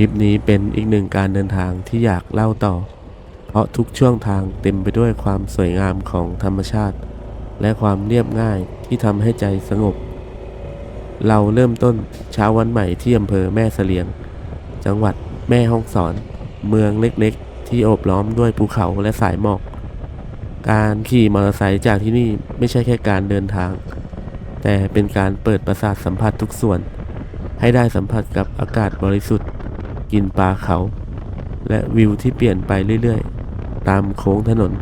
ลิปนี้เป็นอีกหนึ่งการเดินทางที่อยากเล่าต่อ เพราะทุกช่วงทางเต็มไปด้วยความสวยงามของธรรมชาติ และความเรียบง่ายที่ทำให้ใจสงบ เราเริ่มต้นเช้าวันใหม่ที่อำเภอแม่เสลียง จังหวัดแม่ฮ่องสอน เมืองเล็กๆ ที่โอบล้อมด้วยภูเขาและสายหมอก การขี่มอเตอร์ไซค์จากที่นี่ไม่ใช่แค่การเดินทาง แต่เป็นการเปิดประสาทสัมผัสทุกส่วน ให้ได้สัมผัสกับอากาศบริสุทธิ์ กินปลาเขา และวิวที่เปลี่ยนไปเรื่อยๆ ตามโค้งถนน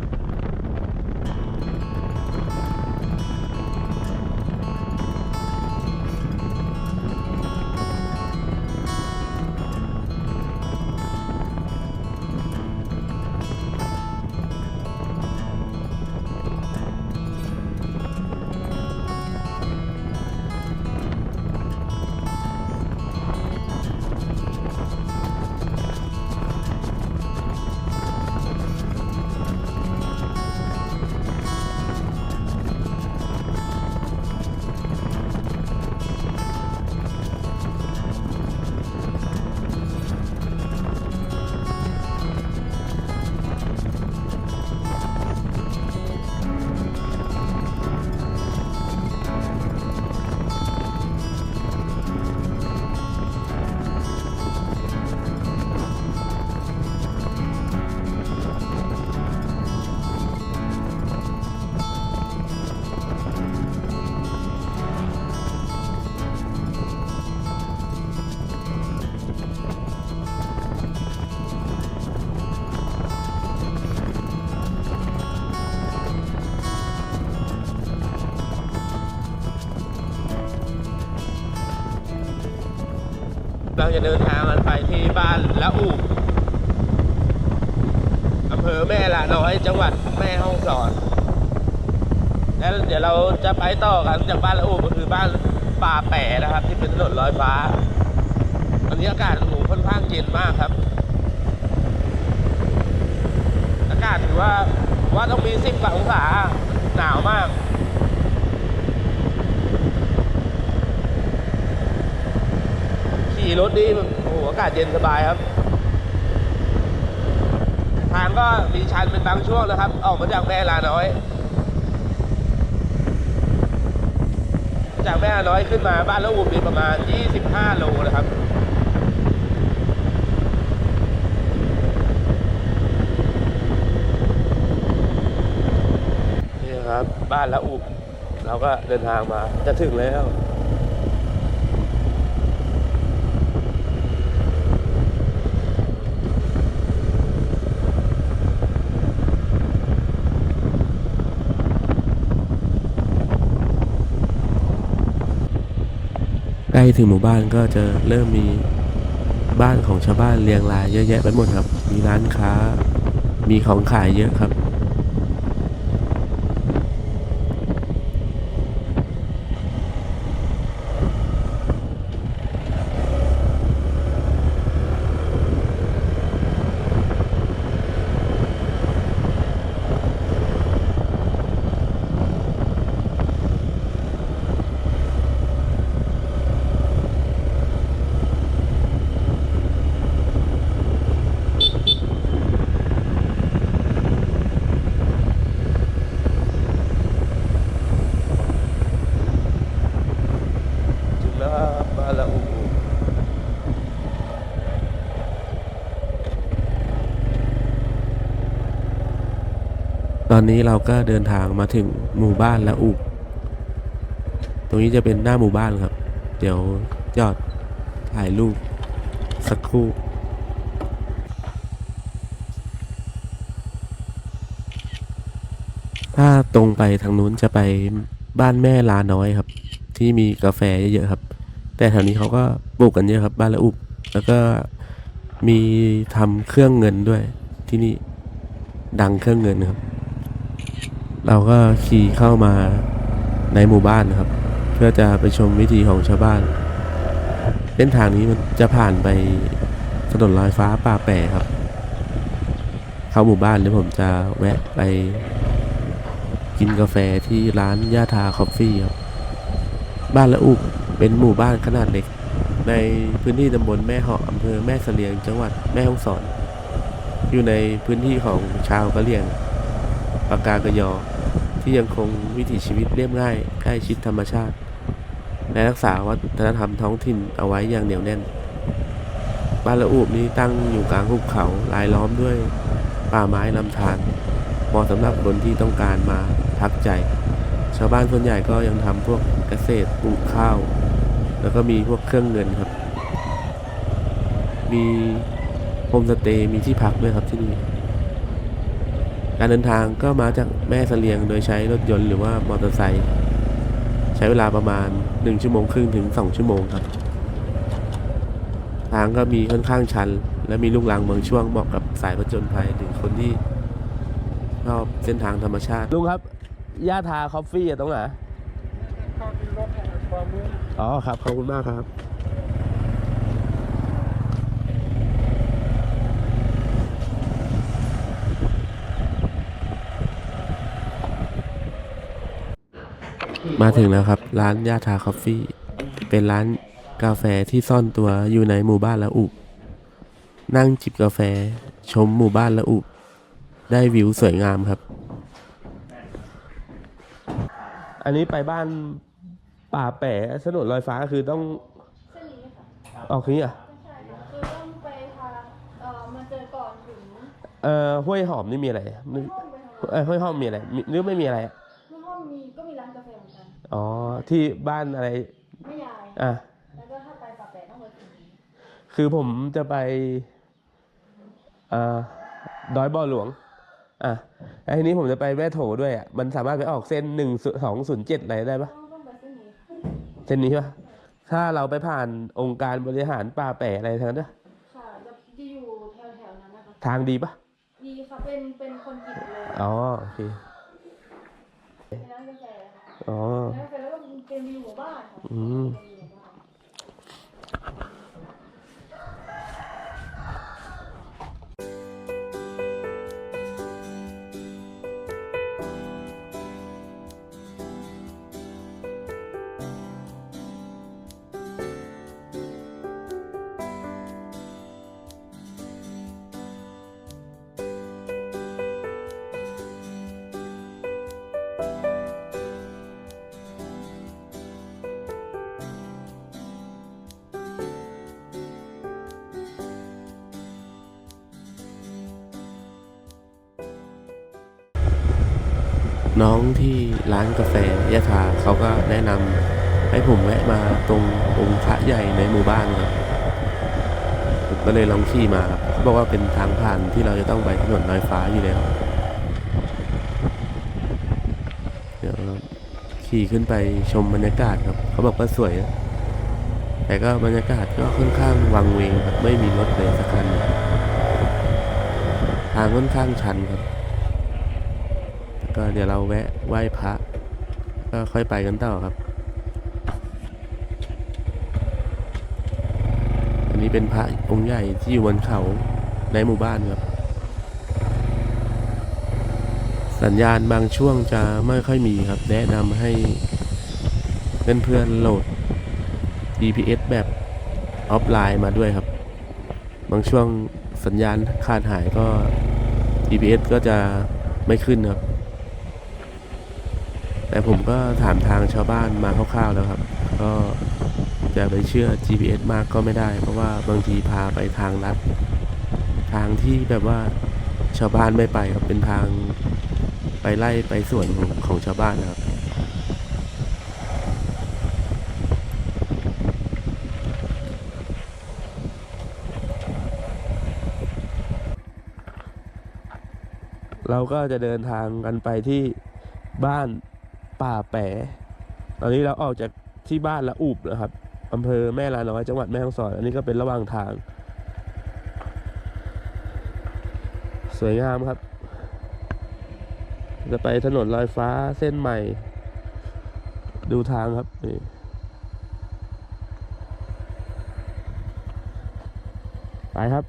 เราจะเดินทางกันไปที่บ้านละอูอำเภอแม่ละน้อยจังหวัดแม่ฮ่องสอนแล้วเดี๋ยวเราจะไปต่อกันจากบ้านละอูก็คือบ้านป่าแปะนะครับ ที่เป็นถนนลอยฟ้าตอนนี้อากาศโอ้โหค่อนข้างเย็นมากครับ อากาศถือว่าว่าต้องมีสิบกว่าองศาหนาวมาก ขี่รถนี่โอ้โหอากาศเย็นสบายครับ ทางก็มีชันเป็นบางช่วงนะครับ ออกมาจากแม่ลาน้อย จากแม่ลาน้อยขึ้นมาบ้านละอุ่มมีประมาณ 25 โลนะครับนี่ครับบ้านละอุบเราก็เดินทางมาจะถึงแล้ว ล้ถึงหมู่บ้านก็จะเริ่มมีบ้านของชาวบ้านเรียงรายเยอะแยะไปหมดครับ มีร้านค้า มีของขายเยอะครับ ถึงแล้วครับบ้านละอู ต อนนี้เราก็เดินทางมาถึงหมู่บ้านละอุก ตรงนี้จะเป็นหน้าหมู่บ้านครับ เดี๋ยวจอดถ่ายรูปสักครู่ถ้าตรงไปทางนู้นจะไปบ้านแม่ลาน้อยครับ ที่มีกาแฟเยอะๆครับ แต่แถวนี้เขาก็ปลูกกันเยอะครับ บ้านละอุบแล้วก็มีทำเครื่องเงินด้วยที่นี่ดังเครื่องเงินครับ เราก็ขี่เข้ามาในหมู่บ้านนะครับ เพื่อจะไปชมวิธีของชาวบ้านเส้นทางนี้มันจะผ่านไปถนนลอยฟ้าป่าแปรครับ เข้าหมู่บ้านแล้วผมจะแวะไปกินกาแฟที่ร้านย่าทาคอฟฟี่ครับ บ้านละอุกเป็นหมู่บ้านขนาดเล็ก ในพื้นที่ตำบลแม่เหาะอำเภอแม่เสลียงจังหวัดแม่ฮ่องสอน อยู่ในพื้นที่ของชาวกะเหรี่ยงปากากะยอ ที่ยังคงวิถีชีวิตเรียบง่ายใกล้ชิดธรรมชาติ และรักษาวัฒนธรรมท้องถิ่นเอาไว้อย่างเหนียวแน่นบ้านละอูบนี้ตั้งอยู่กลางหุบเขารายล้อมด้วยป่าไม้ลำธารเหมาะสำหรับคนที่ต้องการมาพักใจ ชาวบ้านส่วนใหญ่ก็ยังทำพวกเกษตรปลูกข้าว แล้วก็มีพวกเครื่องเงินครับ มีโฮมสเตย์มีที่พักด้วยครับที่นี่ การเดินทางก็มาจากแม่เสลียงโดยใช้รถยนต์หรือว่ามอเตอร์ไซค์ใช้เวลาประมาณ 1 ชั่วโมงครึ่งถึง 2 ชั่วโมงครับ ทางก็มีค่อนข้างชัน และมีลูกรังบางช่วงเหมาะกับสายผจญภัยหรือคนที่ชอบเส้นทางธรรมชาติลุงครับย่าทาคอฟฟี่ตรงไหนเข้าที่รถความรู้อ๋อครับขอบคุณมากครับ มาถึงแล้วครับ ร้านย่าทาคอฟฟี่ เป็นร้านกาแฟที่ซ่อนตัวอยู่ในหมู่บ้านละอุ นั่งจิบกาแฟชมหมู่บ้านละอุ ได้วิวสวยงามครับ อันนี้ไปบ้านป่าแปะถนนลอยฟ้าคือต้องเส้นนี้ค่ะออกนี้อะ ใช่ค่ะคือต้องไปทางเอ่อมันเจอก่อนถึงเอ่อห้วยหอมนี่มีอะไรนึกห้องไปทางเอ้ยห้วยหอมมีอะไรมีหรือไม่มีอะไรอะ อนกันอ๋อ ที่บ้านอะไร ไม่ยายอะ แล้วก็ถ้าไปปากแปะต้องไปถึงนี้คือผมจะไปเอ่อดอยบ่อหลวง อะแล้วทีนี้ผมจะไปแม่โถด้วยอะ มันสามารถไปออกเส้นหนึ่งสองศูนย์เจ็ดอะไรได้ปะต้องต้องไปเส้นนี้เส้นนี้ปะถ้าเราไปผ่านองค์การบริหารป่าแปะอะไรทั้งนั้นนะค่ะจะจะอยู่แถวแถวๆนั้นนะคะทางดีปะดีค่ะเป็นเป็นคนกินเลย อ๋อ โอเค เป็นร้านกาแฟค่ะ อ๋อร้านกาแฟแล้วก็เป็นวิวหมู่บ้านค่ะ อืม น้องที่ร้านกาแฟยะทาเขาก็แนะนำให้ผมแวะมาตรงองค์พระใหญ่ในหมู่บ้านครับผมก็เลยลองขี่มาครับเขาบอกว่าเป็นทางผ่านที่เราจะต้องไปถนนลอยฟ้าอยู่แล้วเดี๋ยวเราขี่ขึ้นไปชมบรรยากาศครับ เขาบอกว่าสวยนะแต่ก็บรรยากาศก็ค่อนข้างวังเวงครับไม่มีรถเลยสักคันทางค่อนข้างชันครับ ก็เดี๋ยวเราแวะไหว้พระก็ค่อยไปกันต่อครับ อันนี้เป็นพระองค์ใหญ่ที่อยู่บนเขาในหมู่บ้านครับ สัญญาณบางช่วงจะไม่ค่อยมีครับ แนะนำให้เพื่อนๆโหลด GPS แบบออฟไลน์มาด้วยครับ บางช่วงสัญญาณขาดหายก็ GPS ก็จะไม่ขึ้นครับ แต่ผมก็ถามทางชาวบ้านมาคร่าวๆแล้วครับ ก็จะไปเชื่อ GPS มากก็ไม่ได้ เพราะว่าบางทีพาไปทางลัด ทางที่แบบว่าชาวบ้านไม่ไปครับเป็นทางไปไล่ไปสวนของของชาวบ้านนะครับเราก็จะเดินทางกันไปที่บ้าน ป่าแปะตอนนี้เราออกจากที่บ้านละอุบนะครับอำเภอแม่ลาน้อยจังหวัดแม่ฮ่องสอน อันนี้ก็เป็นระหว่างทาง สวยงามครับ จะไปถนนลอยฟ้าเส้นใหม่ ดูทางครับนี่ไปครับ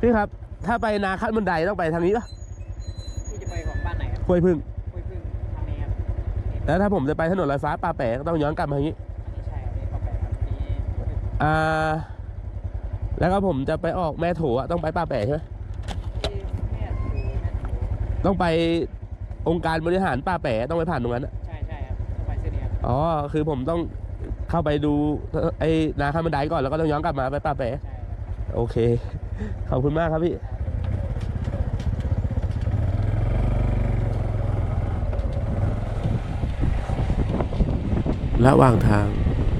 พี่ครับ ถ้าไปนาคัดบันไดต้องไปทางนี้ปะที่จะไปของบ้านไหนครับห้วยพึ่ง คุยพึ่งทางนี้ครับ แล้วถ้าผมจะไปถนนลอยฟ้าป่าแปะก็ต้องย้อนกลับมาทางนี้อันนี้ใช่ครับนี่ก็ไปครับอ่าแล้วก็ผมจะไปออกแม่โถอะต้องไปป่าแปะใช่ไหมที่แม่ถูแม่ถูต้องไปองค์การบริหารป่าแปะต้องไปผ่านตรงนั้นอะใช่ใช่ครับต้องไปเส้นนี้ครับอ๋อคือผมต้องเข้าไปดูไอ้นาข้ามบันไดก่อนแล้วก็ต้องย้อนกลับมาไปป่าแปะใช่ครับโอเค ขอบคุณมากครับพี่ ระหว่างทาง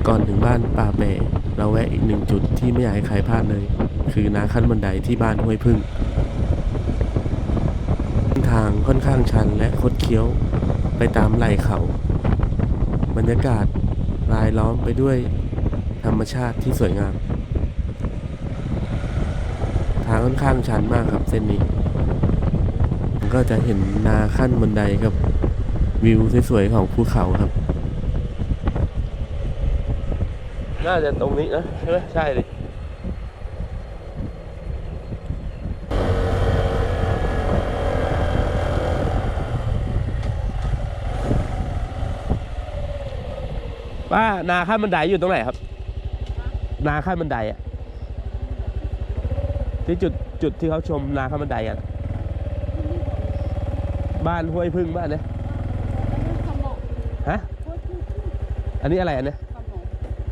ก่อนถึงบ้านป่าแปเราแวะอีกหนึ่งจุดที่ไม่อยากให้ใครพลาดเลย คือนาขั้นบันไดที่บ้านห้วยพึ่งทางค่อนข้างชันและคดเคี้ยวไปตามไหล่เขา บรรยากาศรายล้อมไปด้วยธรรมชาติที่สวยงาม ทางค่อนข้างชันมากครับเส้นนี้ ก็จะเห็นนาขั้นบันไดกับวิวสวยๆของภูเขาครับ น่าจะตรงนี้นะใช่ไหมใช่เลยป้านาขั้นบันไดอยู่ตรงไหนครับ นาขั้นบันไดอะที่จุดจุดที่เขาชมนาขั้นบันไดอะบ้านห้วยพึ่งบ้านเนี่ยขมกฮะพูดที่อันนี้อะไรอันเนี้ยขมก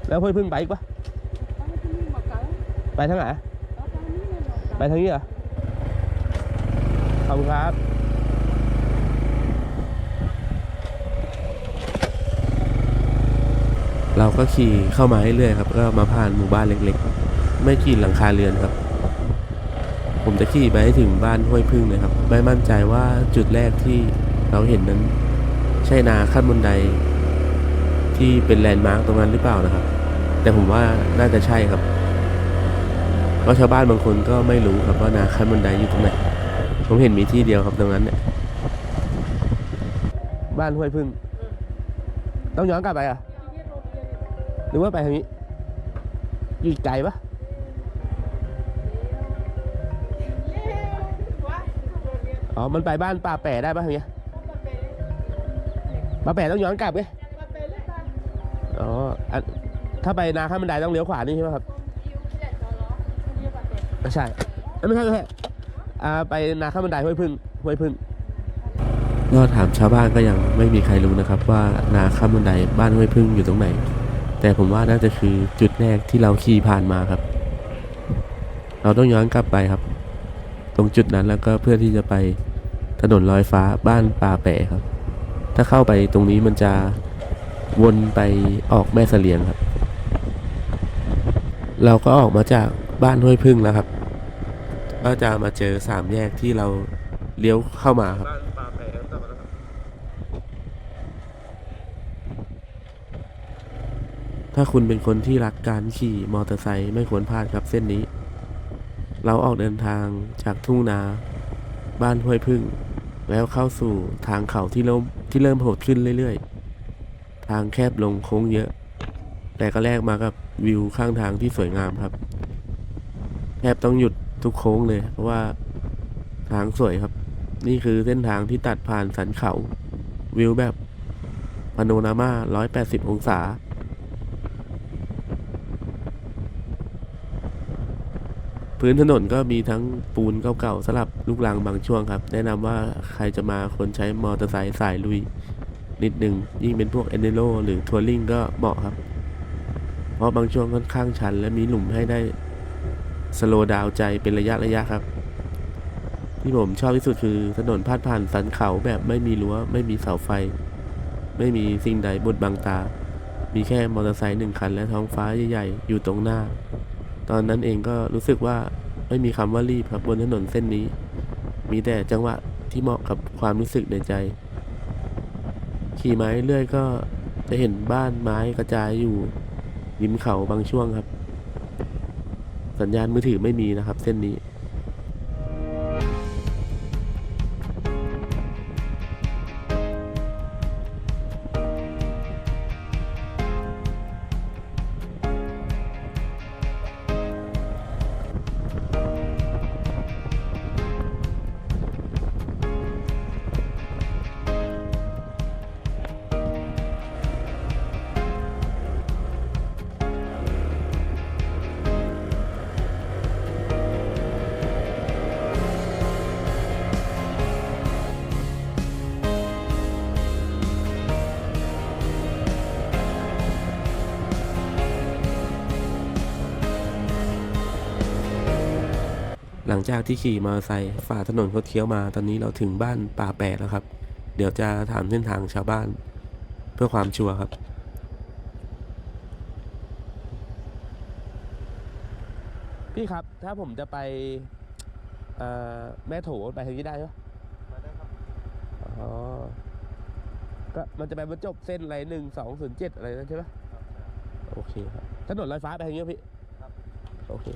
แล้วห้วยพึ่งไปอีกปะต้องที่นี่มาเก๋าไปทางไหนไปทางนี้เหรอขอบคุณครับเราก็ขี่เข้ามาเรื่อยๆครับ ก็มาผ่านหมู่บ้านเล็กๆ ไม่กี่หลังคาเรือนครับ ผมจะขี่ไปให้ถึงบ้านห้วยพึ่งเลยครับ ไม่มั่นใจว่าจุดแรกที่เราเห็นนั้น ใช่นาขั้นบนไดที่เป็นแลนด์มาร์กตรงนั้นหรือเปล่านะครับ แต่ผมว่าน่าจะใช่ครับเพราะชาวบ้านบางคนก็ไม่รู้ครับว่านาขั้นบันไดอยู่ตรงไหน ผมเห็นมีที่เดียวครับตรงนั้นเนี่ยบ้านห้วยพึ่ง ต้องย้อนกลับไปอะหรือว่าไปทางนี้อยู่ไกลปะอ๋อ มันไปบ้านป่าแปะได้ปะทางเนี้ยป่าแปะต้องย้อนกลับไง ถ้าไปนาขั้นบันไดต้องเลี้ยวขวานี่ใช่ไหมครับไม่ใช่ไม่ใช่ไม่ใช่อ่าไปนาข้ามบันไดห้วยพึ่งห้วยพึ่งก็ถามชาวบ้านก็ยังไม่มีใครรู้นะครับ ว่านาข้ามบันไดบ้านห้วยพึ่งอยู่ตรงไหน แต่ผมว่าน่าจะคือจุดแรกที่เราขี่ผ่านมาครับ เราต้องย้อนกลับไปครับ ตรงจุดนั้นแล้วก็เพื่อที่จะไปถนนลอยฟ้าบ้านป่าแปะครับ ถ้าเข้าไปตรงนี้มันจะวนไปออกแม่เสลียงครับ เราก็ออกมาจากบ้านห้วยพึ่งแล้วครับ ก็จะมาเจอสามแยกที่เราเลี้ยวเข้ามาครับบ้านป่าแผต่อแล้วครับ ถ้าคุณเป็นคนที่รักการขี่มอเตอร์ไซค์ไม่ควรพลาดครับเส้นนี้ เราออกเดินทางจากทุ่งนา บ้านห้วยพึ่ง แล้วเข้าสู่ทางเขาที่เริ่มที่เริ่มโหดขึ้นเรื่อยๆ ทางแคบลงโค้งเยอะ แต่ก็แลกมากับวิวข้างทางที่สวยงามครับแทบต้องหยุดทุกโค้งเลย เพราะว่าทางสวยครับ นี่คือเส้นทางที่ตัดผ่านสันเขา วิวแบบพาโนามา180 องศา พื้นถนนก็มีทั้งปูนเก่าๆสลับลูกรังบางช่วงครับ แนะนำว่าใครจะมาคนใช้มอเตอร์ไซค์สายลุย นิดหนึ่งยิ่งเป็นพวกเอนเนโรหรือทัวริงก็เหมาะครับ เพราะบางช่วงค่อนข้างชัน และมีหลุมให้ได้สโลดาวใจเป็นระยะระยะครับ ที่ผมชอบที่สุดคือถนนพาดผ่านสันเขาแบบไม่มีรั้วไม่มีเสาไฟ ไม่มีสิ่งใดบดบังตา มีแค่มอเตอร์ไซค์หนึ่งคันและท้องฟ้าใหญ่ๆ อยู่ตรงหน้า ตอนนั้นเองก็รู้สึกว่าไม่มีคำว่ารีบครับบนถนนเส้นนี้ มีแต่จังหวะที่เหมาะกับความรู้สึกในใจ ขี่ไม้เรื่อยก็จะเห็นบ้านไม้กระจายอยู่ ริมเขาบางช่วงครับ สัญญาณมือถือไม่มีนะครับ เส้นนี้ จากที่ขี่มอเตอร์ไซค์ฝ่าถนนคดเคี้ยวมา ตอนนี้เราถึงบ้านป่าแปดแล้วครับ เดี๋ยวจะถามเส้นทางชาวบ้าน เพื่อความชัวร์ครับ พี่ครับ ถ้าผมจะไปเอ่อแม่โถไปทางนี้ได้ปะมาได้ครับอ๋อ ก็มันจะไปบรรจบเส้นอะไรหนึ่งสองศูนย์เจ็ดอะไรนั่นใช่ปะโอเคครับถนนลอยฟ้าไปทางนี้ปะพี่ครับโอเค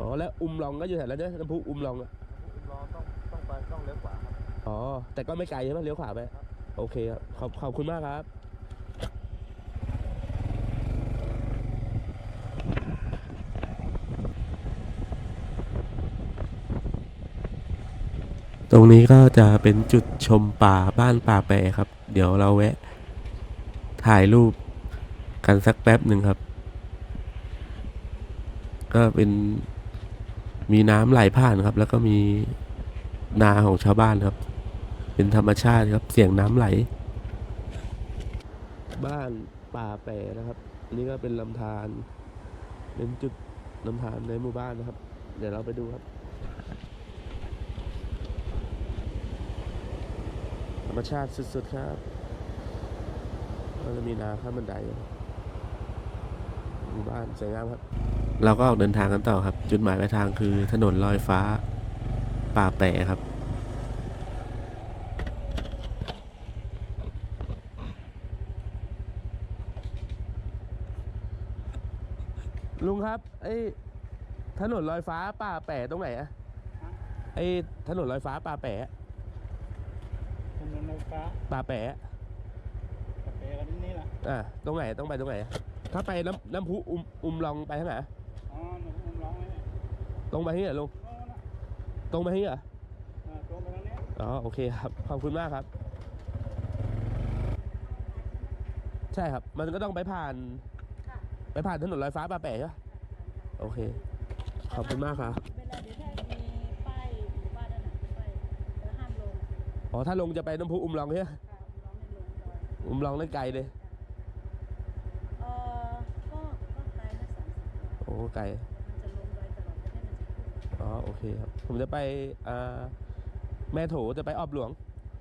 อ๋อแล้วอุ้มลองก็อยู่แถวนั้นใช่ไหมน้ำพุอุ้มลองอะอุ้มล้อต้องต้องไปต้องเลี้ยวขวาครับ อ๋อแต่ก็ไม่ไกลใช่ไหมเลี้ยวขวาไปครับ โอเคครับขอบขอบคุณมากครับ ตรงนี้ก็จะเป็นจุดชมป่าบ้านป่าแปรครับ เดี๋ยวเราแวะ ถ่ายรูปกันสักแป๊บหนึ่งครับ ก็เป็น มีน้ำไหลผ่านครับ แล้วก็มีนาของชาวบ้านครับ เป็นธรรมชาติครับ เสียงน้ำไหล บ้านป่าแปรนะครับอันนี้ก็เป็นลำธารเป็นจุดลำธารในหมู่บ้านนะครับ เดี๋ยวเราไปดูครับ ธรรมชาติสุดๆครับก็จะมีนาข้ามบันไดหมู่บ้านสวยงามครับ เราก็ออกเดินทางกันต่อครับ จุดหมายปลายทางคือถนนลอยฟ้าป่าแปะครับ ลุงครับ ไอ้ถนนลอยฟ้าป่าแปะตรงไหนอะไอ้ถนนลอยฟ้าป่าแปะถนนไฟฟ้าป่าแปะกาแฟกันนี่แหละอะตรงไหนต้องไปตรงไหนถ้าไปน้ำน้ำพุอุมอุมลองไปทางไหน อ๋อหนูอุ้มร้องเลยเนี่ย ตรงไปที่ไหนลุงโน่นน่ะตรงไปที่เหรอเออตรงไปทางนี้อ๋อโอเคครับขอบคุณมากครับ ใช่ครับ มันก็ต้องไปผ่านไปผ่านถนนลอยฟ้าป่าแปะใช่ปะโอเค ขอบคุณมากครับเวลาเดี๋ยวถ้ามีป้ายหมู่บ้านนั่นน่ะป้ายแล้วห้ามลงอ๋อถ้าลงจะไปน้ำพุอุมลองใช่ไหมค่ะร้องไม่ลงดอยอุมลองนั่นไกลเลยเออก็ก็ไกลนะสามสิบกิโลโอ้ไกล อ๋อโอเคครับ ผมจะไปอ่าแม่โถจะไปออบหลวง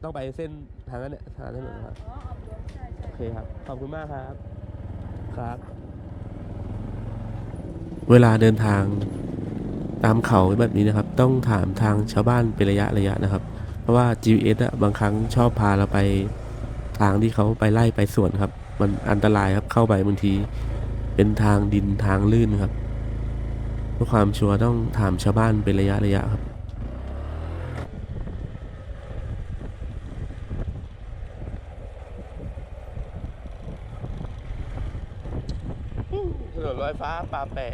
ต้องไปเส้นทางนั้นเนี่ยทางถนนครับอ๋อออกหลวงใช่ใช่โอเคครับ ขอบคุณมากครับ ครับ เวลาเดินทางตามเขาแบบนี้นะครับ ต้องถามทางชาวบ้านเป็นระยะระยะนะครับ เพราะว่า GPS อะบางครั้งชอบพาเราไปทางที่เขาไปไล่ไปสวนครับ มันอันตรายครับเข้าไปบางที เป็นทางดินทางลื่นครับเพื่อความชัวร์ต้องถามชาวบ้านเป็นระยะระยะครับถนนลอยฟ้าป่าแปะ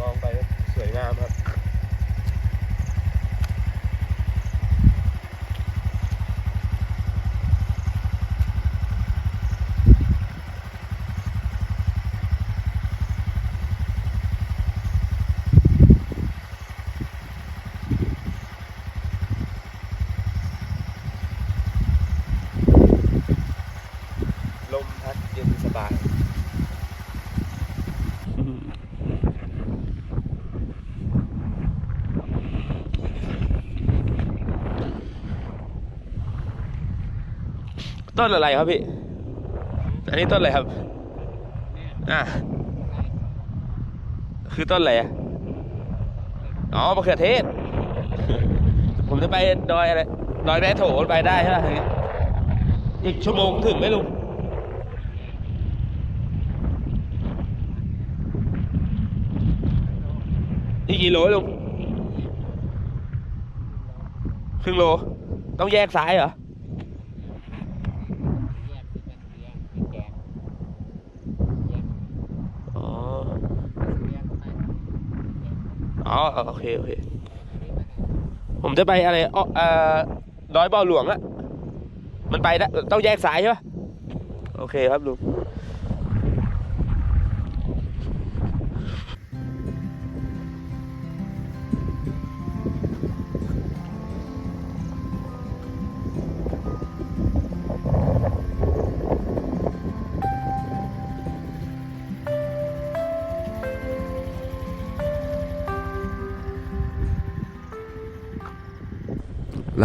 มองไปสวยงามครับ ลมพัดเย็นสบาย ต้นอะไรครับพี่ อันนี้ต้นอะไรครับ อะ คือต้นอะไรอ๋อมะเขือเทศ ผมจะไปดอยอะไร ดอยแม่โถไปได้ใช่ไหมอย่างเงี้ยอีกชั่วโมงถึงไหมลุงอีกกี่โลลุง ครึ่งโล ต้องแยกซ้ายเหรอ โอเคโอเค ผมจะไปอะไรอ้อเอ่อดอยบ่อหลวงอะมันไปแล้ต้องแยกสายใช่ปะโอเคครับลุง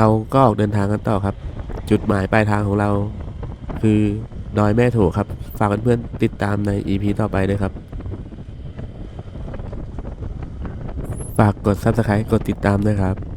เราก็ออกเดินทางกันต่อครับ จุดหมายปลายทางของเรา คือดอยแม่โถครับ ฝากเพื่อนๆติดตามใน EP ต่อไปด้วยครับ ฝากกด Subscribe กดติดตามด้วยครับ